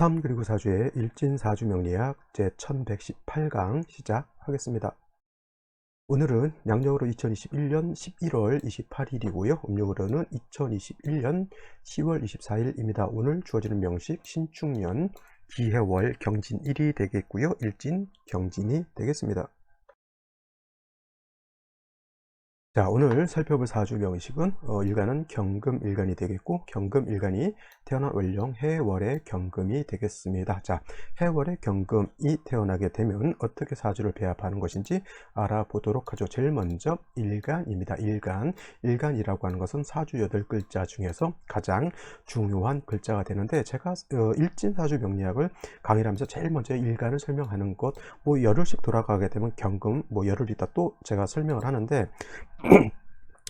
3 그리고 4주의 일진사주 명리학 제1118강 시작하겠습니다. 오늘은 양력으로 2021년 11월 28일이고요. 음력으로는 2021년 10월 24일입니다. 오늘 주어지는 명식 신축년 기해월 경진일이 되겠고요. 일진 경진이 되겠습니다. 자, 오늘 살펴볼 사주 명식은 어, 일간은 경금 일간이 되겠고 경금 일간이 태어난 월령 해월의 경금이 되겠습니다. 자, 해월의 경금이 태어나게 되면 어떻게 사주를 배합하는 것인지 알아보도록 하죠. 제일 먼저 일간입니다. 일간. 일간이라고 하는 것은 사주 여덟 글자 중에서 가장 중요한 글자가 되는데 제가 어, 일진사주 명리학을 강의를 하면서 제일 먼저 일간을 설명하는 것, 뭐 열흘씩 돌아가게 되면 경금, 뭐 열흘 있다 또 제가 설명을 하는데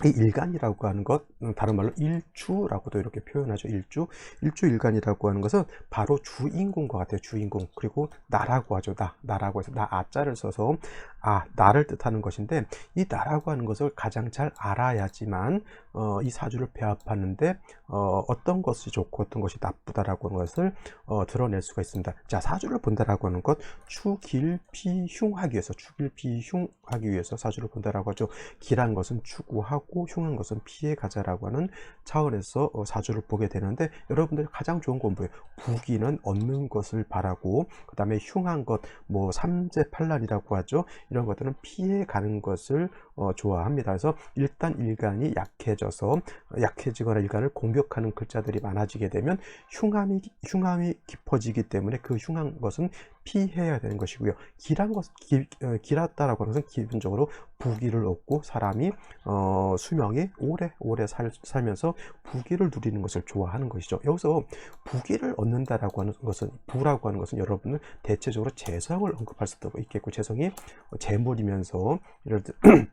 이 일간이라고 하는 것, 음, 다른 말로 일주라고도 이렇게 표현하죠. 일주. 일주 일간이라고 하는 것은 바로 주인공과 같아요. 주인공. 그리고 나라고 하죠. 나. 나라고 해서 나 아자를 써서 아, 나를 뜻하는 것인데 이 나라고 하는 것을 가장 잘 알아야지만 어, 이 사주를 배합하는데 어, 어떤 것이 좋고 어떤 것이 나쁘다라고 하는 것을 어, 드러낼 수가 있습니다. 자, 사주를 본다라고 하는 것 추길피흉하기 위해서 추길피흉하기 위해서 사주를 본다라고 하죠. 길한 것은 추구하고 흉한 것은 피해 가자라고 하는 차원에서 어, 사주를 보게 되는데 여러분들 가장 좋은 공부예요. 부기는 얻는 것을 바라고 그 다음에 흉한 것 뭐 삼재팔란이라고 하죠. 이런 것들은 피해 가는 것을 어, 좋아합니다. 그래서 일단 일간이 약해져서 약해지거나 일간을 공격하는 글자들이 많아지게 되면 흉함이 흉함이 깊어지기 때문에 그 흉한 것은 피해야 되는 것이고요. 길한 것, 길, 어, 길었다라고 하는 것은 기본적으로 부기를 얻고 사람이 어, 수명이 오래 오래 살, 살면서 부기를 누리는 것을 좋아하는 것이죠. 여기서 부기를 얻는다라고 하는 것은 부라고 하는 것은 여러분은 대체적으로 재성을 언급할 수도 있겠고 재성이 재물이면서 예를 들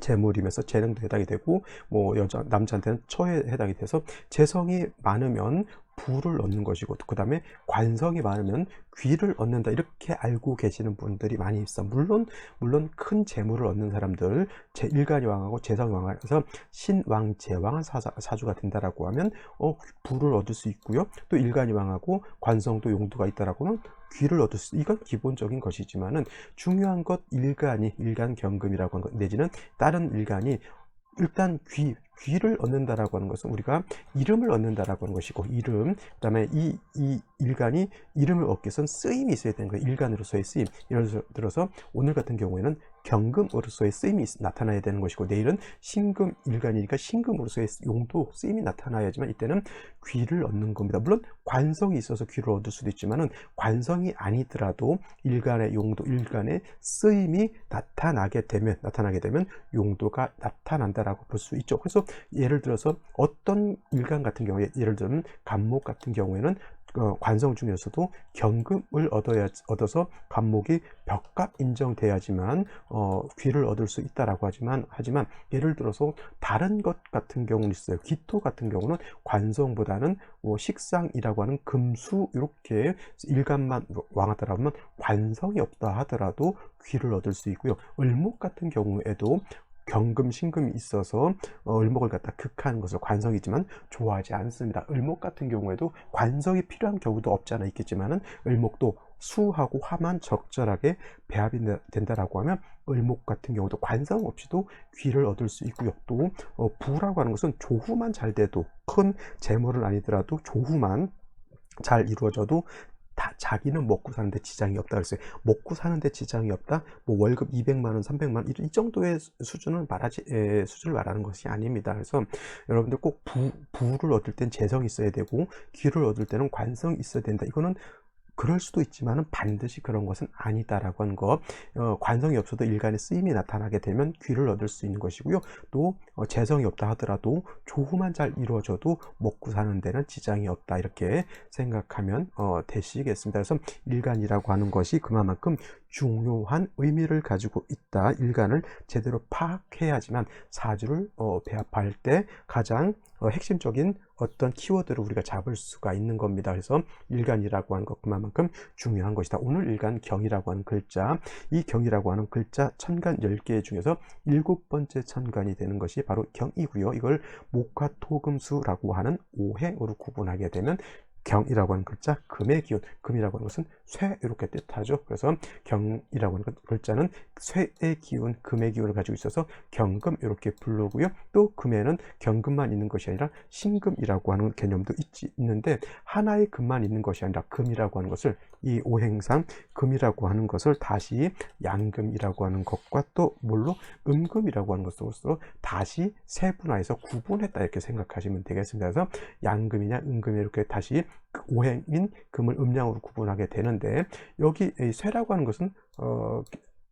재물이면서 재능도 해당이 되고 뭐 여자 남자한테는 처에 해당이 돼서 재성이 많으면 부를 얻는 것이고 그 다음에 관성이 많으면 귀를 얻는다. 이렇게 알고 계시는 분들이 많이 있어. 물론 물론 큰 재물을 얻는 사람들 제 일간이 왕하고 재성이 왕해서 신왕 제왕한 사주가 된다라고 하면 어 부를 얻을 수 있고요. 또 일간이 왕하고 관성도 용도가 있다라고 하면 귀를 얻을 수 이건 기본적인 것이지만은 중요한 것 일간이 일간 경금이라고 하는 것 내지는 다른 일간이 일단 귀 귀를 얻는다라고 하는 것은 우리가 이름을 얻는다라고 하는 것이고 이름 그다음에 이, 이 일간이 이름을 얻기 위해서는 쓰임이 있어야 되는 거예요. 일간으로서의 쓰임. 예를 들어서 오늘 같은 경우에는 경금으로서의 쓰임이 나타나야 되는 것이고 내일은 신금 일간이니까 신금으로서의 용도 쓰임이 나타나야지만 이때는 귀를 얻는 겁니다. 물론 관성이 있어서 귀를 얻을 수도 있지만은 관성이 아니더라도 일간의 용도 일간의 쓰임이 나타나게 되면 나타나게 되면 용도가 나타난다라고 볼 수 있죠. 그래서 예를 들어서 어떤 일간 같은 경우에 예를 들면 간목 같은 경우에는 어, 관성 중에서도 경금을 얻어야 얻어서 간목이 벽값 인정돼야지만 어, 귀를 얻을 수 있다라고 하지만 하지만 예를 들어서 다른 것 같은 경우는 있어요. 기토 같은 경우는 관성보다는 뭐 식상이라고 하는 금수 이렇게 일간만 왕하더라면 관성이 없다 하더라도 귀를 얻을 수 있고요. 을목 같은 경우에도 경금, 신금이 있어서 어, 을목을 갖다 극하는 것을 관성이지만 좋아하지 않습니다. 을목 같은 경우에도 관성이 필요한 경우도 없지 않아 있겠지만 은 을목도 수하고 화만 적절하게 배합이 된다라고 하면 을목 같은 경우도 관성 없이도 귀를 얻을 수 있고요. 또 어, 부라고 하는 것은 조후만 잘 돼도 큰 재물은 아니더라도 조후만 잘 이루어져도 다 자기는 먹고 사는데 지장이 없다 그랬어요. 먹고 사는데 지장이 없다. 뭐 월급 200만 원, 300만 원 이 정도의 수준을 말하지 에, 수준을 말하는 것이 아닙니다. 그래서 여러분들 꼭 부, 부를 얻을 땐 재성이 있어야 되고 귀를 얻을 때는 관성이 있어야 된다. 이거는 그럴 수도 있지만 반드시 그런 것은 아니다라고 하는 것 어, 관성이 없어도 일간의 쓰임이 나타나게 되면 귀를 얻을 수 있는 것이고요. 또 어, 재성이 없다 하더라도 조후만 잘 이루어져도 먹고 사는 데는 지장이 없다 이렇게 생각하면 어, 되시겠습니다. 그래서 일간이라고 하는 것이 그만큼 중요한 의미를 가지고 있다. 일간을 제대로 파악해야지만 사주를 어, 배합할 때 가장 어, 핵심적인 어떤 키워드를 우리가 잡을 수가 있는 겁니다. 그래서 일간이라고 하는 것 그만큼 중요한 것이다. 오늘 일간 경이라고 하는 글자, 이 경이라고 하는 글자 천간 10개 중에서 일곱 번째 천간이 되는 것이 바로 경이고요. 이걸 목화토금수라고 하는 오행으로 구분하게 되면 경이라고 하는 글자 금의 기운 금이라고 하는 것은 쇠 이렇게 뜻하죠. 그래서 경이라고 하는 글- 글자는 쇠의 기운 금의 기운을 가지고 있어서 경금 이렇게 부르고요. 또 금에는 경금만 있는 것이 아니라 신금이라고 하는 개념도 있지, 있는데 하나의 금만 있는 것이 아니라 금이라고 하는 것을 이 오행상 금이라고 하는 것을 다시 양금이라고 하는 것과 또 뭘로? 음금이라고 하는 것으로서 다시 세분화해서 구분했다 이렇게 생각하시면 되겠습니다. 그래서 양금이냐 음금이 이렇게 다시 그 오행인 금을 음양으로 구분하게 되는데 여기 이 쇠라고 하는 것은 어,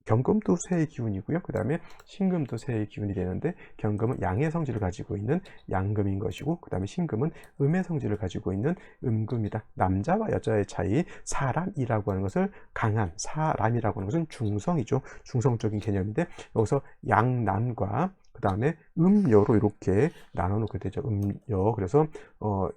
경금도 쇠의 기운이고요. 그 다음에 신금도 쇠의 기운이 되는데 경금은 양의 성질을 가지고 있는 양금인 것이고 그 다음에 신금은 음의 성질을 가지고 있는 음금이다. 남자와 여자의 차이 사람이라고 하는 것을 강한 사람이라고 하는 것은 중성이죠. 중성적인 개념인데 여기서 양남과 그 다음에 음여로 이렇게 나눠 놓게 되죠. 음여 그래서 어,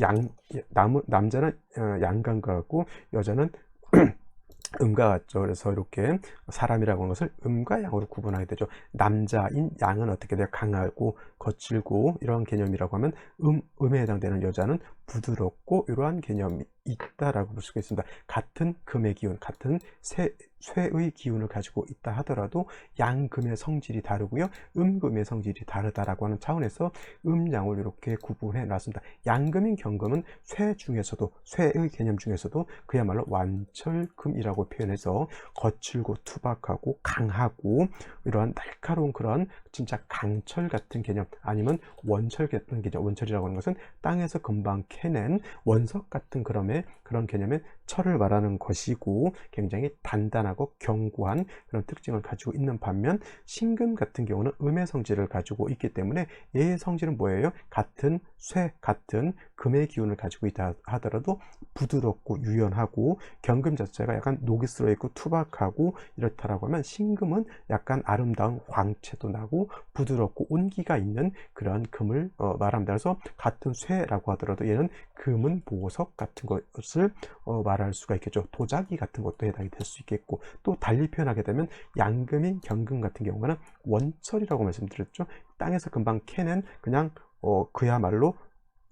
양 남, 남자는 어, 양감과 같고 여자는 음과 같죠. 그래서 이렇게 사람이라고 하는 것을 음과 양으로 구분하게 되죠. 남자인 양은 어떻게 돼요? 강하고 거칠고 이러한 개념이라고 하면 음, 음에 해당되는 여자는 부드럽고 이러한 개념이 있다라고 볼 수가 있습니다. 같은 금의 기운, 같은 쇠, 쇠의 기운을 가지고 있다 하더라도 양금의 성질이 다르고요. 음금의 성질이 다르다라고 하는 차원에서 음양을 이렇게 구분해 놨습니다. 양금인 경금은 쇠 중에서도 쇠의 개념 중에서도 그야말로 완철금이라고 표현해서 거칠고 투박하고 강하고 이러한 날카로운 그런 진짜 강철 같은 개념 아니면 원철 같은 개념 원철이라고 하는 것은 땅에서 금방 캐낸 원석 같은 그럼의 그런 개념의 철을 말하는 것이고 굉장히 단단하고 견고한 그런 특징을 가지고 있는 반면 신금 같은 경우는 음의 성질을 가지고 있기 때문에 얘의 성질은 뭐예요? 같은 쇠 같은 금의 기운을 가지고 있다 하더라도 부드럽고 유연하고 경금 자체가 약간 녹이 슬어 있고 투박하고 이렇다라고 하면 신금은 약간 아름다운 광채도 나고 부드럽고 온기가 있는 그런 금을 어, 말합니다. 그래서 같은 쇠라고 하더라도 얘는 금은 보석 같은 것을 어, 말할 수가 있겠죠. 도자기 같은 것도 해당이 될 수 있겠고 또 달리 표현하게 되면 양금인 경금 같은 경우는 원철이라고 말씀드렸죠. 땅에서 금방 캐낸 그냥 어, 그야말로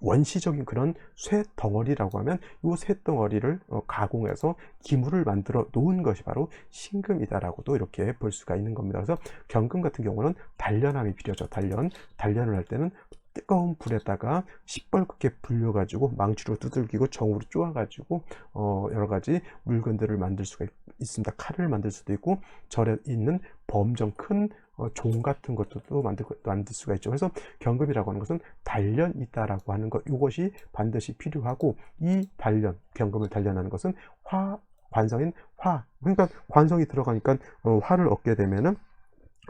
원시적인 그런 쇠 덩어리라고 하면 이 쇠 덩어리를 어, 가공해서 기물을 만들어 놓은 것이 바로 신금이다라고도 이렇게 볼 수가 있는 겁니다. 그래서 경금 같은 경우는 단련함이 필요하죠. 단련, 단련을 할 때는 뜨거운 불에다가 시뻘겋게 불려가지고 망치로 두들기고 정으로 쪼아가지고 어, 여러 가지 물건들을 만들 수가 있, 있습니다. 칼을 만들 수도 있고 절에 있는 범정 큰 어, 종 같은 것도 또 만들, 만들 수가 있죠. 그래서 경금이라고 하는 것은 단련이다라고 하는 것, 이것이 반드시 필요하고 이 단련, 경금을 단련하는 것은 화, 관성인 화. 그러니까 관성이 들어가니까 어, 화를 얻게 되면은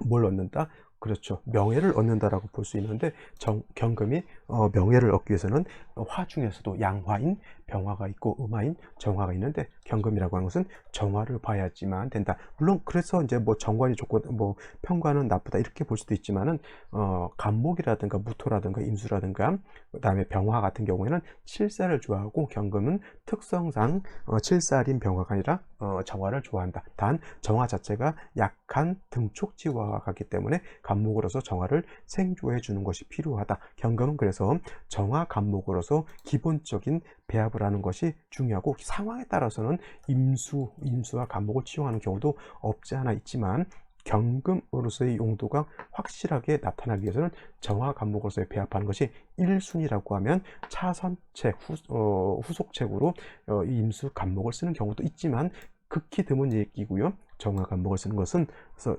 뭘 얻는다? 그렇죠. 명예를 얻는다라고 볼 수 있는데 정, 경금이 어, 명예를 얻기 위해서는 화 중에서도 양화인 병화가 있고 음화인 정화가 있는데 경금이라고 하는 것은 정화를 봐야지만 된다. 물론 그래서 이제 뭐 정관이 좋고 뭐 평관은 나쁘다 이렇게 볼 수도 있지만은 어, 간목이라든가 무토라든가 임수라든가 그다음에 병화 같은 경우에는 칠살을 좋아하고 경금은 특성상 어, 칠살인 병화가 아니라 어, 정화를 좋아한다. 단 정화 자체가 약한 등촉지화가 같기 때문에 간목으로서 정화를 생조해 주는 것이 필요하다. 경금은 그래서 정화 간목으로서 기본적인 배합을 하는 것이 중요하고 상황에 따라서는 임수, 임수와 간목을 치용하는 경우도 없지 않아 있지만 경금으로서의 용도가 확실하게 나타나기 위해서는 정화 간목으로서의 배합하는 것이 1순위라고 하면 차선책, 후, 어, 후속책으로 어, 임수 간목을 쓰는 경우도 있지만 극히 드문 얘기고요. 정화 간목을 쓰는 것은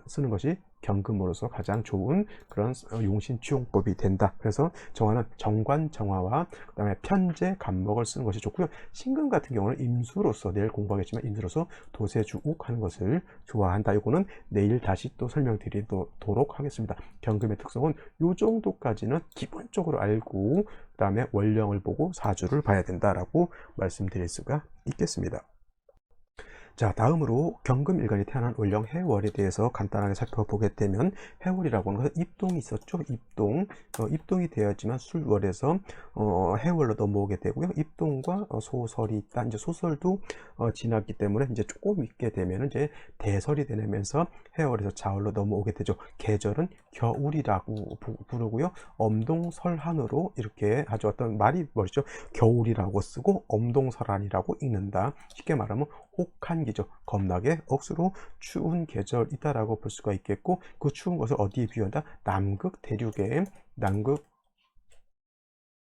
쓰는 것이 경금으로서 가장 좋은 그런 용신치용법이 된다. 그래서 정화는 정관 정화와 그다음에 편제 간목을 쓰는 것이 좋고요. 신금 같은 경우는 임수로서 내일 공부하겠지만 임수로서 도세주옥 하는 것을 좋아한다. 이거는 내일 다시 또 설명드리도록 하겠습니다. 경금의 특성은 이 정도까지는 기본적으로 알고 그다음에 원령을 보고 사주를 봐야 된다라고 말씀드릴 수가 있겠습니다. 자, 다음으로 경금일간이 태어난 월령 해월에 대해서 간단하게 살펴보게 되면 해월이라고 하는 것은 입동이 있었죠. 입동. 어, 입동이 되어야지만 술월에서 어, 해월로 넘어오게 되고요. 입동과 어, 소설이 있다. 이제 소설도 어, 지났기 때문에 이제 조금 있게 되면 이제 대설이 되면서 해월에서 자월로 넘어오게 되죠. 계절은 겨울이라고 부, 부르고요. 엄동설한으로 이렇게 아주 어떤 말이 뭐죠? 겨울이라고 쓰고 엄동설한이라고 읽는다. 쉽게 말하면 혹한 기죠. 겁나게 억수로 추운 계절이다라고 볼 수가 있겠고 그 추운 것을 어디에 비유한다? 남극 대륙에 남극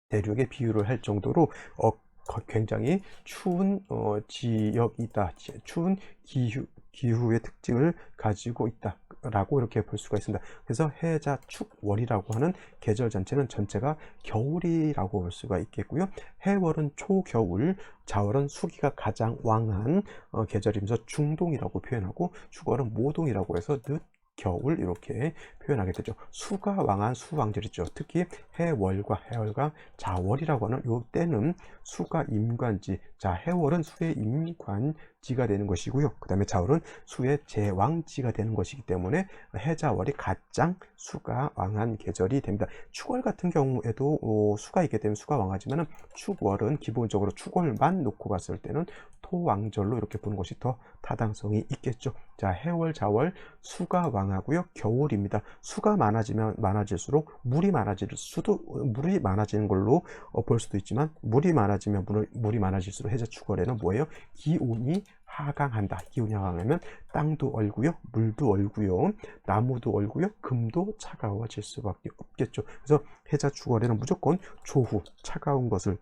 대륙에 비유를 할 정도로 어, 거- 굉장히 추운 어, 지역이다. 지- 추운 기후, 기후의 특징을 가지고 있다라고 이렇게 볼 수가 있습니다. 그래서 해자 축월이라고 하는 계절 전체는 전체가 겨울이라고 볼 수가 있겠고요. 해월은 초겨울, 자월은 수기가 가장 왕한 어, 계절이면서 중동이라고 표현하고 축월은 모동이라고 해서 늦 겨울 이렇게 표현하게 되죠. 수가 왕한 수왕절이죠. 특히 해월과 해월과 자월이라고 하는 요 때는 수가 임관지, 자 해월은 수의 임관지가 되는 것이고요. 그 다음에 자월은 수의 제왕지가 되는 것이기 때문에 해자월이 가장 수가 왕한 계절이 됩니다. 축월 같은 경우에도 어, 수가 있게 되면 수가 왕하지만은 축월은 기본적으로 축월만 놓고 봤을 때는 토왕절로 이렇게 보는 것이 더 타당성이 있겠죠. 자 해월, 자월 수가 왕하고요. 겨울입니다. 수가 많아지면 많아질수록 물이 많아질 수도 물이 많아지는 걸로 어, 볼 수도 있지만 물이 많아지면 물, 물이 많아질수록 해자 축월에는 뭐예요? 기온이 하강한다. 기온이 하강하면 땅도 얼고요, 물도 얼고요, 나무도 얼고요, 금도 차가워질 수밖에 없겠죠. 그래서 해자 축월에는 무조건 조후 차가운 것을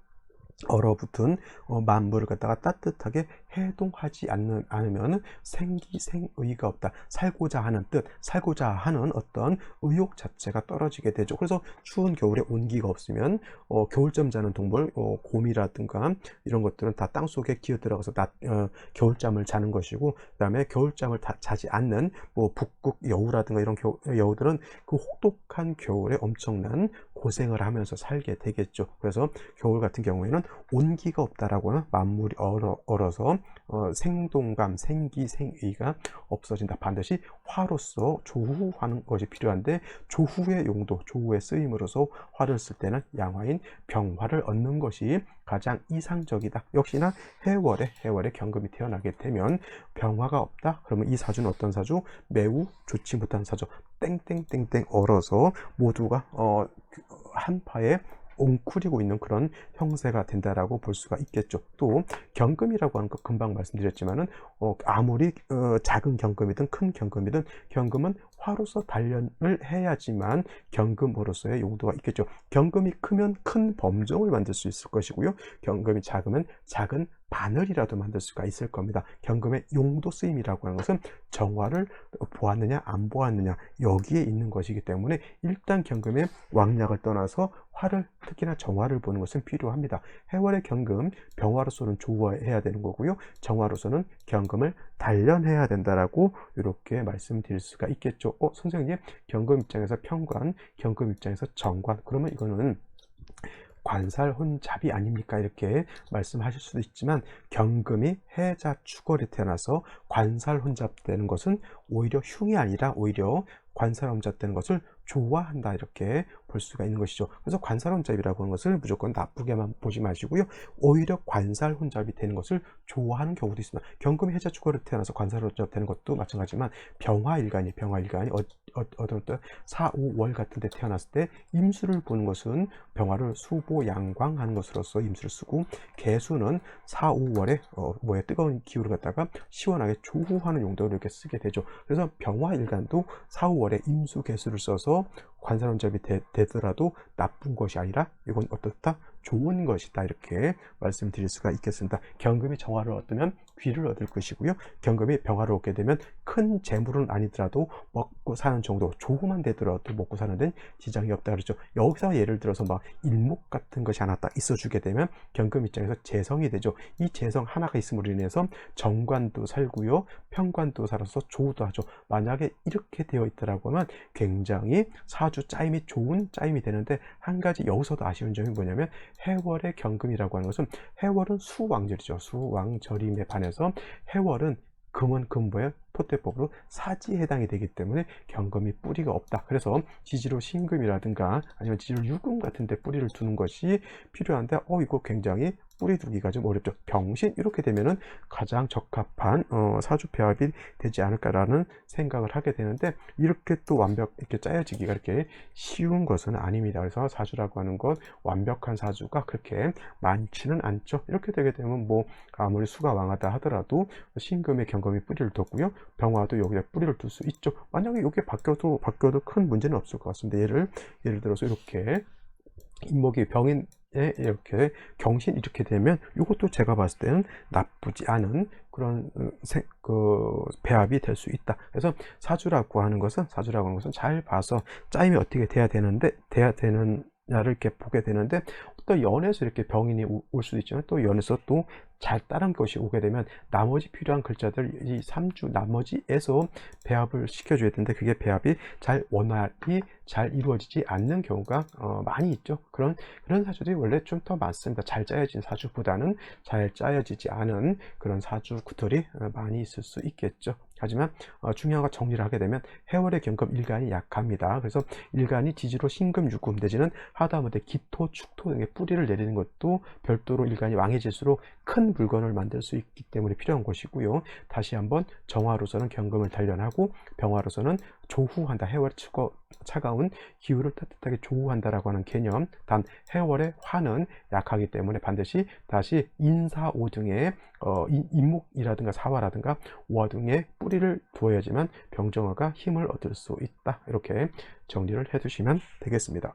얼어붙은 어, 만물을 갖다가 따뜻하게 해동하지 않는, 않으면 생기 생의가 없다. 살고자 하는 뜻, 살고자 하는 어떤 의욕 자체가 떨어지게 되죠. 그래서 추운 겨울에 온기가 없으면 어, 겨울잠 자는 동물, 어, 곰이라든가 이런 것들은 다 땅속에 기어 들어가서 낮, 어, 겨울잠을 자는 것이고 그 다음에 겨울잠을 다 자지 않는 뭐 북극 여우라든가 이런 겨우, 여우들은 그 혹독한 겨울에 엄청난 고생을 하면서 살게 되겠죠. 그래서 겨울 같은 경우에는 온기가 없다라고 하는 만물이 얼어, 얼어 서 어, 생동감, 생기, 생의가 없어진다. 반드시 화로서 조후하는 것이 필요한데 조후의 용도, 조후의 쓰임으로서 화를 쓸 때는 양화인 병화를 얻는 것이 가장 이상적이다. 역시나 해월에 해월에 경금이 태어나게 되면 병화가 없다. 그러면 이 사주는 어떤 사주? 매우 좋지 못한 사주. 땡땡땡땡 얼어서 모두가 어, 한 파에 옹크리고 있는 그런 형세가 된다라고 볼 수가 있겠죠. 또 경금이라고 하는 거 금방 말씀드렸지만은 어, 아무리 어, 작은 경금이든 큰 경금이든 경금은 화로서 단련을 해야지만 경금으로서의 용도가 있겠죠. 경금이 크면 큰 범정을 만들 수 있을 것이고요. 경금이 작으면 작은 바늘이라도 만들 수가 있을 겁니다. 경금의 용도 쓰임이라고 하는 것은 정화를 보았느냐 안 보았느냐 여기에 있는 것이기 때문에 일단 경금의 왕약을 떠나서 화를 특히나 정화를 보는 것은 필요합니다. 해월의 경금 병화로서는 조화해야 되는 거고요. 정화로서는 경금을 단련해야 된다라고 이렇게 말씀드릴 수가 있겠죠. 어, 선생님 경금 입장에서 평관, 경금 입장에서 정관 그러면 이거는 관살 혼잡이 아닙니까? 이렇게 말씀하실 수도 있지만 경금이 해자 축월에 태어나서 관살 혼잡되는 것은 오히려 흉이 아니라 오히려 관살 혼잡되는 것을 좋아한다 이렇게 볼 수가 있는 것이죠. 그래서 관살 혼잡이라고 하는 것을 무조건 나쁘게만 보지 마시고요. 오히려 관살 혼잡이 되는 것을 좋아하는 경우도 있습니다. 경금 해자 축월에 태어나서 관살 혼잡 되는 것도 마찬가지지만 병화일간이 병화일간이 어, 어, 어떤 때 4, 5월 같은 데 태어났을 때 임수를 보는 것은 병화를 수보 양광하는 것으로서 임수를 쓰고 개수는 4, 5월에 어, 뭐에 뜨거운 기후를 갖다가 시원하게 조후하는 용도로 이렇게 쓰게 되죠. 그래서 병화일간도 4, 5월에 임수 개수를 써서 관살혼잡이 되, 되더라도 나쁜 것이 아니라 이건 어떻다? 좋은 것이다 이렇게 말씀드릴 수가 있겠습니다. 경금이 정화를 얻으면 귀를 얻을 것이고요. 경금이 병화를 얻게 되면 큰 재물은 아니더라도 먹고 사는 정도 조금만 되더라도 먹고 사는 데는 지장이 없다 그러죠. 여기서 예를 들어서 막 일목 같은 것이 하나 딱 있어 주게 되면 경금 입장에서 재성이 되죠. 이 재성 하나가 있음으로 인해서 정관도 살고요. 평관도 살아서 조도 하죠. 만약에 이렇게 되어 있더라고 하면 굉장히 사주 짜임이 좋은 짜임이 되는데 한 가지 여기서도 아쉬운 점이 뭐냐면 해월의 경금이라고 하는 것은 해월은 수왕절이죠. 수왕절임에 반해서 해월은 금은 금보의 포대법으로 사지에 해당이 되기 때문에 경금이 뿌리가 없다. 그래서 지지로 신금이라든가 아니면 지지로 유금 같은 데 뿌리를 두는 것이 필요한데 어 이거 굉장히 뿌리 두기가 좀 어렵죠. 병신 이렇게 되면은 가장 적합한 어, 사주 배합이 되지 않을까라는 생각을 하게 되는데 이렇게 또 완벽 이렇게 짜여지기가 이렇게 쉬운 것은 아닙니다. 그래서 사주라고 하는 것 완벽한 사주가 그렇게 많지는 않죠. 이렇게 되게 되면 뭐 아무리 수가 왕하다 하더라도 신금의 경금이 뿌리를 뒀고요. 병화도 여기에 뿌리를 둘 수 있죠. 만약에 여기 바뀌어도 바뀌어도 큰 문제는 없을 것 같습니다. 예를 예를 들어서 이렇게 인목이 병인 에 이렇게 경신 이렇게 되면 이것도 제가 봤을 때는 나쁘지 않은 그런 어, 세, 그 배합이 될 수 있다. 그래서 사주라고 하는 것은 사주라고 하는 것은 잘 봐서 짜임이 어떻게 돼야 되는데 돼야 되느냐를 이렇게 보게 되는데 또 연에서 이렇게 병인이 올 수도 있지만 또 연에서 또 잘 따른 것이 오게 되면 나머지 필요한 글자들 이 3주 나머지에서 배합을 시켜줘야 되는데 그게 배합이 잘 원활히 잘 이루어지지 않는 경우가 어, 많이 있죠. 그런 그런 사주들이 원래 좀 더 많습니다. 잘 짜여진 사주보다는 잘 짜여지지 않은 그런 사주 구들이 어, 많이 있을 수 있겠죠. 하지만 어, 중요한 거 정리를 하게 되면 해월의 경금 일간이 약합니다. 그래서 일간이 지지로 신금, 유금 내지는 하다못해 기토, 축토 등의 뿌리를 내리는 것도 별도로 일간이 왕해질수록 큰 물건을 만들 수 있기 때문에 필요한 것이고요. 다시 한번 정화로서는 경금을 단련하고 병화로서는 조후한다. 해월의 추거, 차가운 기후를 따뜻하게 조후한다라고 하는 개념. 단 해월의 화는 약하기 때문에 반드시 다시 인사오 등의 어, 인목이라든가 사화라든가 와 등의 뿌리를 두어야지만 병정화가 힘을 얻을 수 있다. 이렇게 정리를 해두시면 되겠습니다.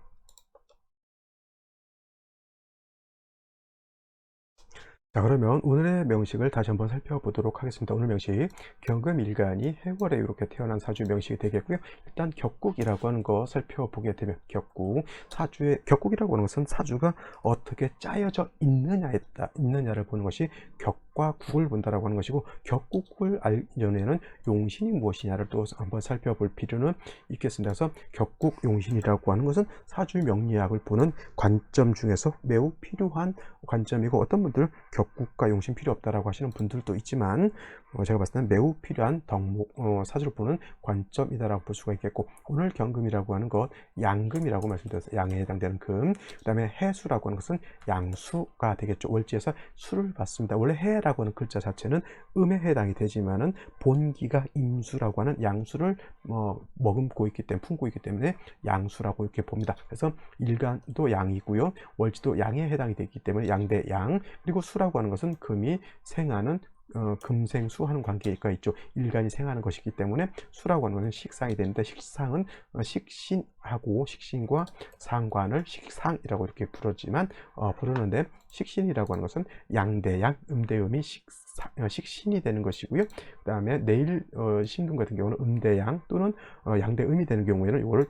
자 그러면 오늘의 명식을 다시 한번 살펴보도록 하겠습니다. 오늘 명식 경금 일간이 해월에 이렇게 태어난 사주 명식이 되겠고요. 일단 격국이라고 하는 거 살펴보게 되면 격국 사주의 격국이라고 하는 것은 사주가 어떻게 짜여져 있느냐에 따 있느냐를 보는 것이 격과 국을 본다라고 하는 것이고 격국을 알려내는 용신이 무엇이냐를 또 한번 살펴볼 필요는 있겠습니다. 그래서 격국 용신이라고 하는 것은 사주 명리학을 보는 관점 중에서 매우 필요한 관점이고 어떤 분들 격 격국과 용신 필요 없다라고 하시는 분들도 있지만 어, 제가 봤을 때는 매우 필요한 덕목 어, 사주를 보는 관점이다라고 볼 수가 있겠고 오늘 경금이라고 하는 것 양금이라고 말씀드렸어요. 양에 해당되는 금. 그다음에 해수라고 하는 것은 양수가 되겠죠. 월지에서 수를 받습니다. 원래 해 라고 하는 글자 자체는 음에 해당이 되지만은 본기가 임수라고 하는 양수를 어, 머금고 있기 때문에 품고 있기 때문에 양수라고 이렇게 봅니다. 그래서 일간도 양이고요. 월지도 양에 해당이 되기 때문에 양대 양 그리고 수라고 하는 것은 금이 생하는 어, 금생 수하는 관계가 있죠. 일간이 생하는 것이기 때문에 수라고 하는 것은 식상이 되는데 식상은 어, 식신하고 식신과 상관을 식상이라고 이렇게 부르지만 어, 부르는데 식신이라고 하는 것은 양대양 음대음이 식상, 어, 식신이 되는 것이고요. 그 다음에 내일 어, 신금 같은 경우는 음대양 또는 어, 양대음이 되는 경우에는 이거를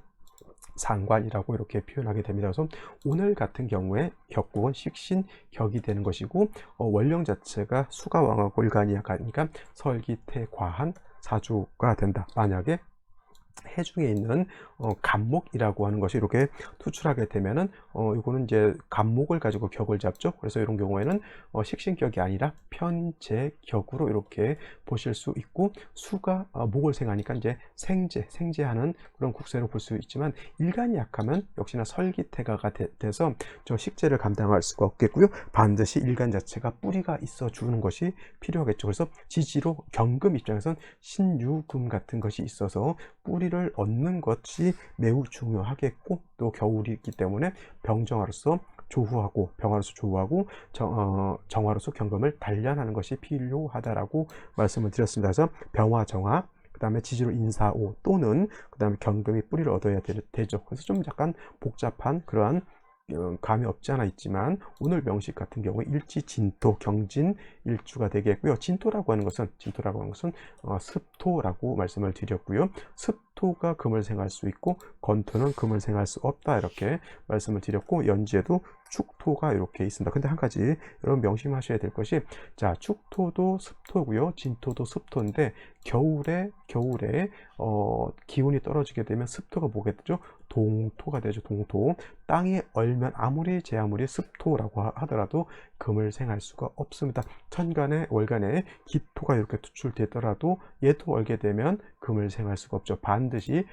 상관이라고 이렇게 표현하게 됩니다. 그래서 오늘 같은 경우에 격국은 식신 격이 되는 것이고 어, 원령 자체가 수가 왕하고 일간이 약하니까 설기태 과한 사주가 된다. 만약에 해중에 있는 어, 간목이라고 하는 것이 이렇게 투출하게 되면은 어, 이거는 이제 간목을 가지고 격을 잡죠. 그래서 이런 경우에는 어, 식신격이 아니라 편제격으로 이렇게 보실 수 있고 수가 어, 목을 생하니까 이제 생제, 생제하는 그런 국세로 볼 수 있지만 일간이 약하면 역시나 설기태가가 되, 돼서 저 식재를 감당할 수가 없겠고요. 반드시 일간 자체가 뿌리가 있어 주는 것이 필요하겠죠. 그래서 지지로 경금 입장에선 신유금 같은 것이 있어서 뿌리 를 얻는 것이 매우 중요하겠고 또 겨울이기 때문에 병정화로서 조후하고 병화로서 조후하고 정, 어, 정화로서 경금을 단련하는 것이 필요하다라고 말씀을 드렸습니다. 그래서 병화 정화 그 다음에 지지로 인사오 또는 그 다음에 경금이 뿌리를 얻어야 되, 죠. 그래서 좀 약간 복잡한 그러한 어, 감이 없지 않아 있지만 오늘 명식 같은 경우에 일지 진토 경진 일주가 되겠고요. 진토라고 하는 것은 진토라고 하는 것은 어, 습토라고 말씀을 드렸고요. 습축 토가 금을 생할 수 있고 건토는 금을 생할 수 없다 이렇게 말씀을 드렸고 연지에도 축토가 이렇게 있습니다. 근데 한 가지 여러분 명심하셔야 될 것이 자 축토도 습토고요, 진토도 습토인데 겨울에 겨울에 어, 기온이 떨어지게 되면 습도가 뭐게 되죠? 동토가 되죠. 동토. 땅이 얼면 아무리 제 아무리 습토라고 하더라도 금을 생할 수가 없습니다. 천간에 월간에 기토가 이렇게 투출되더라도 얘도 얼게 되면 금을 생할 수가 없죠. 반드시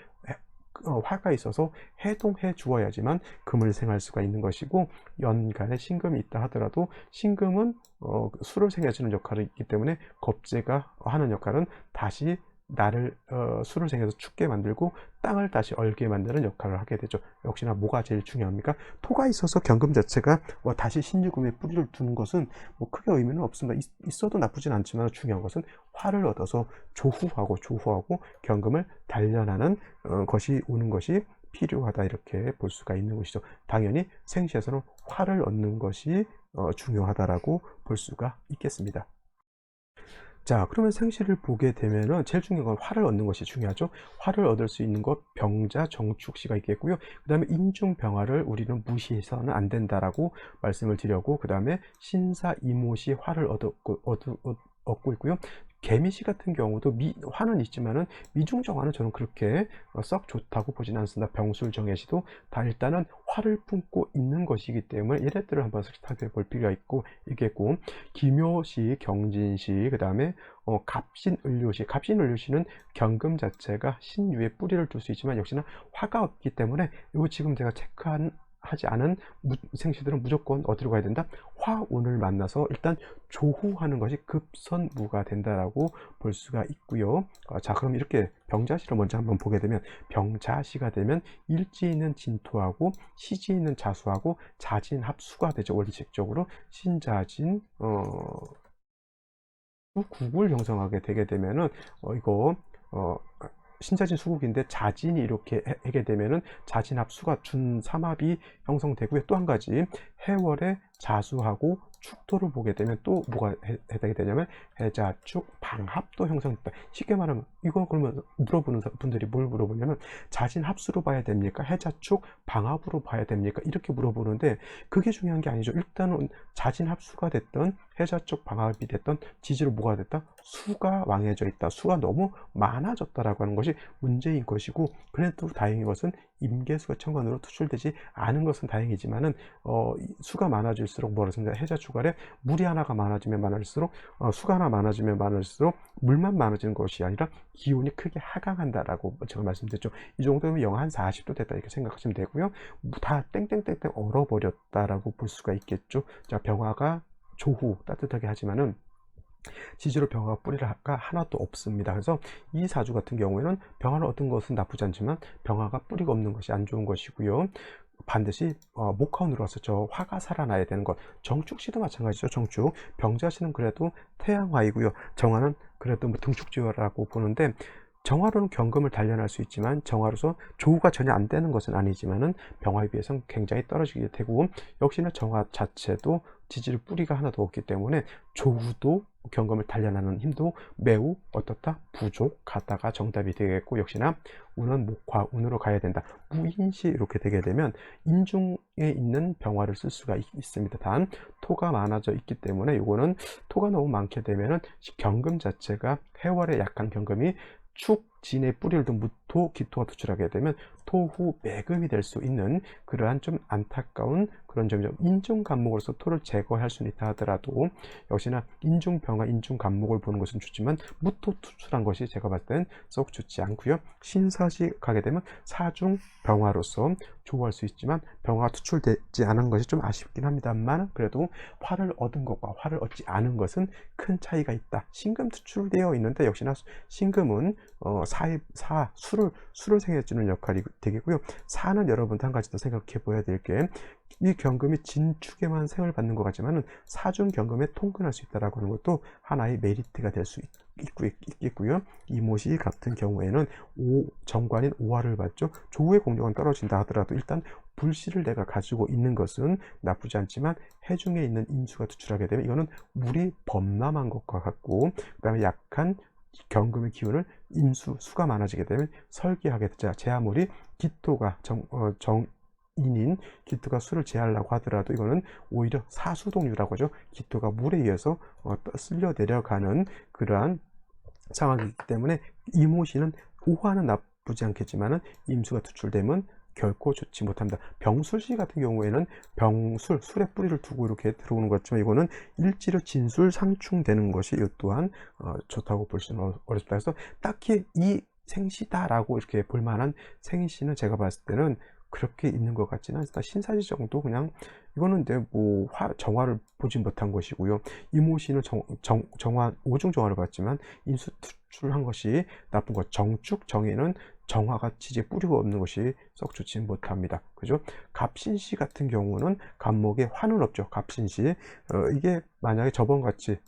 어, 화가 있어서 해동해 주어야지만 금을 생할 수가 있는 것이고 연간에 신금이 있다 하더라도 신금은 어, 술을 생해주는 역할이 있기 때문에 겁재가 하는 역할은 다시 나를 어, 술을 생해서 춥게 만들고 땅을 다시 얼게 만드는 역할을 하게 되죠. 역시나 뭐가 제일 중요합니까? 토가 있어서 경금 자체가 뭐 다시 신유금에 뿌리를 두는 것은 뭐 크게 의미는 없습니다. 있, 어도 나쁘진 않지만 중요한 것은 화를 얻어서 조후하고 조후하고 경금을 단련하는 어, 것이 오는 것이 필요하다 이렇게 볼 수가 있는 것이죠. 당연히 생시에서는 화를 얻는 것이 어, 중요하다라고 볼 수가 있겠습니다. 자, 그러면 생시를 보게 되면은 제일 중요한 건 화를 얻는 것이 중요하죠. 화를 얻을 수 있는 것 병자 정축시가 있겠고요. 그 다음에 인중병화를 우리는 무시해서는 안 된다라고 말씀을 드렸고 그 다음에 신사 이모시 화를 얻었고, 얻, 얻고 있고요. 개미시 같은 경우도 미, 화는 있지만은 미중정화는 저는 그렇게 어, 썩 좋다고 보지는 않습니다. 병술정예시도 다 일단은 화를 품고 있는 것이기 때문에 이래들을 한번 살펴 볼 필요가 있고 있겠고 기묘시, 경진시, 그 다음에 어, 갑신을료시, 갑신을료시는 경금 자체가 신유에 뿌리를 둘 수 있지만 역시나 화가 없기 때문에 이거 지금 제가 체크한 하지 않은 생시들은 무조건 어디로 가야 된다? 화운을 만나서 일단 조후하는 것이 급선무가 된다라고 볼 수가 있고요. 어, 자, 그럼 이렇게 병자시를 먼저 한번 보게 되면 병자시가 되면 일지는 진토하고 시지는 자수하고 자진 합수가 되죠. 원리적으로 신자진 어 국을 형성하게 되게 되면은 어 이거 어 신자진 수국인데 자진이 이렇게 하게 되면은 자진 합수가 준 삼합이 형성되고요. 또 한 가지 해월에 자수하고 축토를 보게 되면 또 뭐가 해 당이 되냐면 해자축 방합도 형성됐다. 쉽게 말하면 이거 그러면 물어보는 분들이 뭘 물어보냐면 자진 합수로 봐야 됩니까? 해자축 방합으로 봐야 됩니까? 이렇게 물어보는데 그게 중요한 게 아니죠. 일단은 자진 합수가 됐던 해자축 방합이 됐던 지지로 뭐가 됐다? 수가 왕해져 있다. 수가 너무 많아졌다라고 하는 것이 문제인 것이고 그래도 다행인 것은 임계수가 천간으로 투출되지 않은 것은 다행이지만은 어, 수가 많아질수록 생각 해자 주간에 물이 하나가 많아지면 많아질수록 어, 수가 하나 많아지면 많아질수록 물만 많아지는 것이 아니라 기온이 크게 하강한다라고 제가 말씀드렸죠. 이 정도면 영하 한 40도 됐다 이렇게 생각하시면 되고요. 다 땡땡땡땡 얼어버렸다라고 볼 수가 있겠죠. 자 병화가 조후 따뜻하게 하지만은 지지로 병화가 뿌리가 하나도 없습니다. 그래서 이 사주 같은 경우에는 병화를 얻은 것은 나쁘지 않지만 병화가 뿌리가 없는 것이 안 좋은 것이고요. 반드시 어, 목화운으로 왔었죠. 화가 살아나야 되는 것. 정축시도 마찬가지죠. 정축. 병자시는 그래도 태양화이고요. 정화는 그래도 뭐 등축지화라고 보는데 정화로는 경금을 단련할 수 있지만 정화로서 조후가 전혀 안 되는 것은 아니지만은 병화에 비해서는 굉장히 떨어지게 되고 역시나 정화 자체도 지지를 뿌리가 하나도 없기 때문에 조후도 경검을 단련하는 힘도 매우 어떻다? 부족하다가 정답이 되겠고 역시나 운은 목화 운으로 가야 된다. 무인시 이렇게 되게 되면 인중에 있는 병화를 쓸 수가 있, 습니다단 토가 많아져 있기 때문에 이거는 토가 너무 많게 되면 은 경금 자체가 해월에 약한 경금이 축 진의 뿌리를 둔 무토 기토가 투출하게 되면 토후 매금이 될 수 있는 그러한 좀 안타까운 그런 점이죠. 인중 간목으로서 토를 제거할 수는 있다 하더라도 역시나 인중병화 인중 간목을 보는 것은 좋지만 무토 투출한 것이 제가 봤을 땐썩 좋지 않고요. 신사시 가게 되면 사중 병화로서 좋아할 수 있지만 병화가 투출되지 않은 것이 좀 아쉽긴 합니다만 그래도 화를 얻은 것과 화를 얻지 않은 것은 큰 차이가 있다. 신금 투출되어 있는데 역시나 신금은 어, 사의 사 수를 수를 생해주는 역할이 되겠고요. 사는 여러분도 한 가지 더 생각해 보아야 될 게 이 경금이 진축에만 생을 받는 것 같지만은 사중 경금에 통근할 수 있다라고 하는 것도 하나의 메리트가 될 수 있겠고요. 이모시 같은 경우에는 오 정관인 오화를 받죠. 조의 공력은 떨어진다 하더라도 일단 불씨를 내가 가지고 있는 것은 나쁘지 않지만 해중에 있는 인수가 투출하게 되면 이거는 물이 범람한 것과 같고 그 다음에 약한 경금의 기운을 임수 수가 많아지게 되면 설계하게 되자 제아물이 기토가 정, 어, 정 인인 기토가 수를 제하려고 하더라도 이거는 오히려 사수동류라고 하죠. 기토가 물에 의해서 어, 떠- 쓸려 내려가는 그러한 상황이기 때문에 이모시는 오화는 나쁘지 않겠지만은 임수가 투출되면 결코 좋지 못합니다. 병술시 같은 경우에는 병술, 술에 뿌리를 두고 이렇게 들어오는 것 같지만 이거는 일지로 진술 상충되는 것이 이 또한 어, 좋다고 볼 수는 어- 어렵다. 그래서 딱히 이 생시다라고 이렇게 볼 만한 생시는 제가 봤을 때는 그렇게 있는 것 같지는 않습니다. 신사지 정도 그냥 이거는 뭐 화, 정화를 보지 못한 것이고요. 이모시는 정, 정, 정화 오중 정화를 봤지만 인수 투출한 것이 나쁜 것. 정축 정에는 정화가 지지에 뿌리가 없는 것이 썩 좋지 못합니다. 그죠? 갑신시 같은 경우는 갑목에 화는 없죠. 갑신시 어, 이게 만약에 저번 같이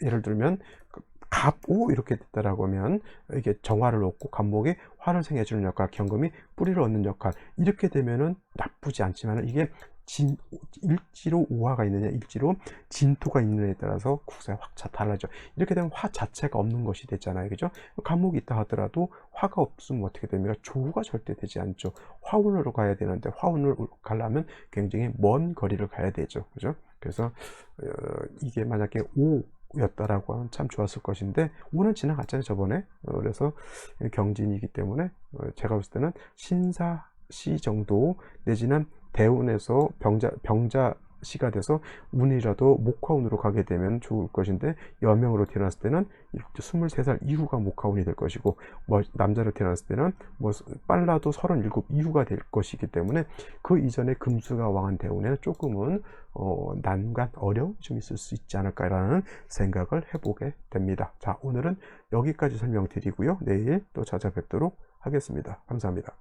예를 들면 그 갑오 이렇게 됐다라고 하면 이게 정화를 얻고 갑목에 화를 생겨주는 역할, 경금이 뿌리를 얻는 역할 이렇게 되면은 나쁘지 않지만 이게 진, 일지로 오화가 있느냐 일지로 진토가 있느냐에 따라서 국사가 확 자- 달라져. 이렇게 되면 화 자체가 없는 것이 되잖아요. 그죠? 감목이 있다 하더라도 화가 없으면 어떻게 됩니까? 조우가 절대 되지 않죠. 화운으로 가야 되는데 화운을 가려면 굉장히 먼 거리를 가야 되죠. 그죠? 그래서 어, 이게 만약에 오 였다라고 하면 참 좋았을 것인데 5는 지나갔잖아요 저번에. 어, 그래서 경진이기 때문에 어, 제가 봤을 때는 신사시 정도 내지는 대운에서 병자 병자 시가 돼서 운이라도 목화운으로 가게 되면 좋을 것인데 여명으로 태어났을 때는 23살 이후가 목화운이 될 것이고 뭐 남자로 태어났을 때는 뭐 빨라도 37 이후가 될 것이기 때문에 그 이전에 금수가 왕한 대운에는 조금은 어, 난관 어려움이 좀 있을 수 있지 않을까라는 생각을 해보게 됩니다. 자 오늘은 여기까지 설명드리고요. 내일 또 찾아뵙도록 하겠습니다. 감사합니다.